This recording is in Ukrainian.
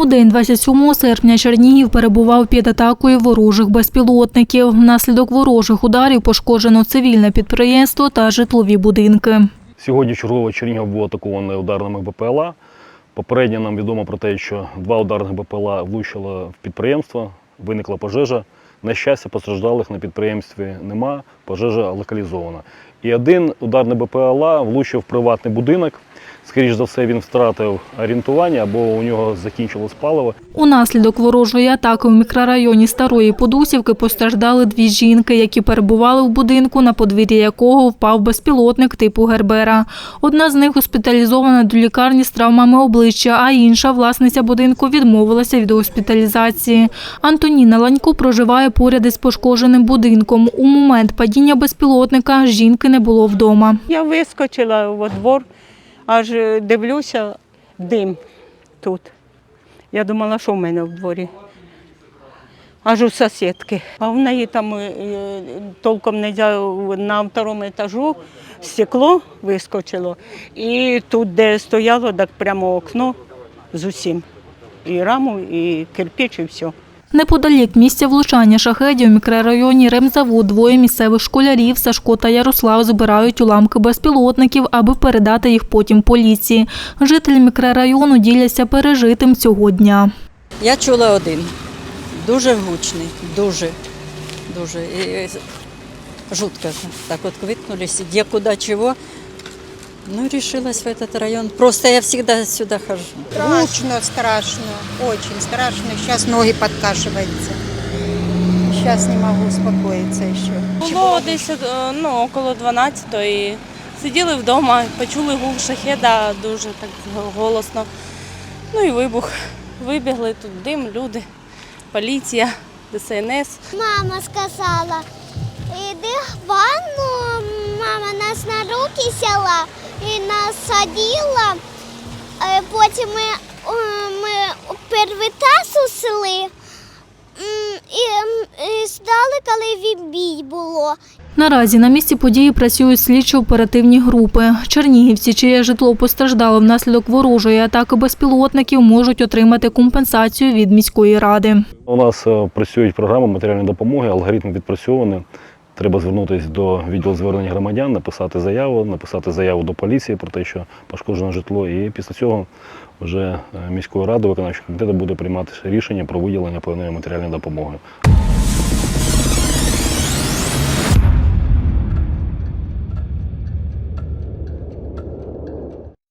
У день 27 серпня Чернігів перебував під атакою ворожих безпілотників. Внаслідок ворожих ударів пошкоджено цивільне підприємство та житлові будинки. Сьогодні чергово Чернігів був атакований ударними БПЛА. Попередньо нам відомо про те, що два ударних БПЛА влучило в підприємство, виникла пожежа. На щастя, постраждалих на підприємстві нема, пожежа локалізована. І один ударний БПЛА влучив в приватний будинок. Скоріше за все, він втратив орієнтування або у нього закінчилось паливо. Унаслідок ворожої атаки в мікрорайоні Старої Подусівки постраждали дві жінки, які перебували в будинку, на подвір'я якого впав безпілотник типу Гербера. Одна з них госпіталізована до лікарні з травмами обличчя, а інша власниця будинку відмовилася від госпіталізації. Антоніна Ланько проживає поряд із пошкодженим будинком. У момент падіння безпілотника жінки не було вдома. Я вискочила во двор, аж е, дивлюся, дим тут. Я думала, що в мене в дворі. Аж у сусідки. А в неї там е, е, толком не можна на второму етажу стекло вискочило. І тут, де стояло, так прямо окно з усім. І раму, і кирпич, і все. Неподалік місця влучання шахедів у мікрорайоні Ремзавод двоє місцевих школярів Сашко та Ярослав збирають уламки безпілотників, аби передати їх потім поліції. Жителі мікрорайону діляться пережитим цього дня. Я чула один. Дуже гучний, дуже, дуже. Жутко так вот квикнулись, где, куда, чего. Ну, решилась в этот район. Просто я всегда сюда хожу. Страшно, страшно, очень страшно. Сейчас ноги подкашиваются. Сейчас не могу успокоиться еще. Було десь е, ну, около 12-ї. Сиділи вдома, почули гул шахеда дуже так голосно. Ну і вибух. Вибігли тут дим, люди, поліція, ДСНС. Мама сказала, іди в ванну, мама нас на руки сіла і нас. Е, Потім ми, ми перший таз усили і, і здали, коли відбій було. Наразі на місці події працюють слідчо-оперативні групи. Чернігівці, чиє житло постраждало внаслідок ворожої атаки безпілотників, можуть отримати компенсацію від міської ради. У нас е, працюють програми матеріальної допомоги, алгоритм відпрацьований. Треба звернутися до відділу звернення громадян, написати заяву, написати заяву до поліції про те, що пошкоджено житло, і після цього вже е, міською радою виконавчого комітету буде приймати рішення про виділення певної матеріальної допомоги.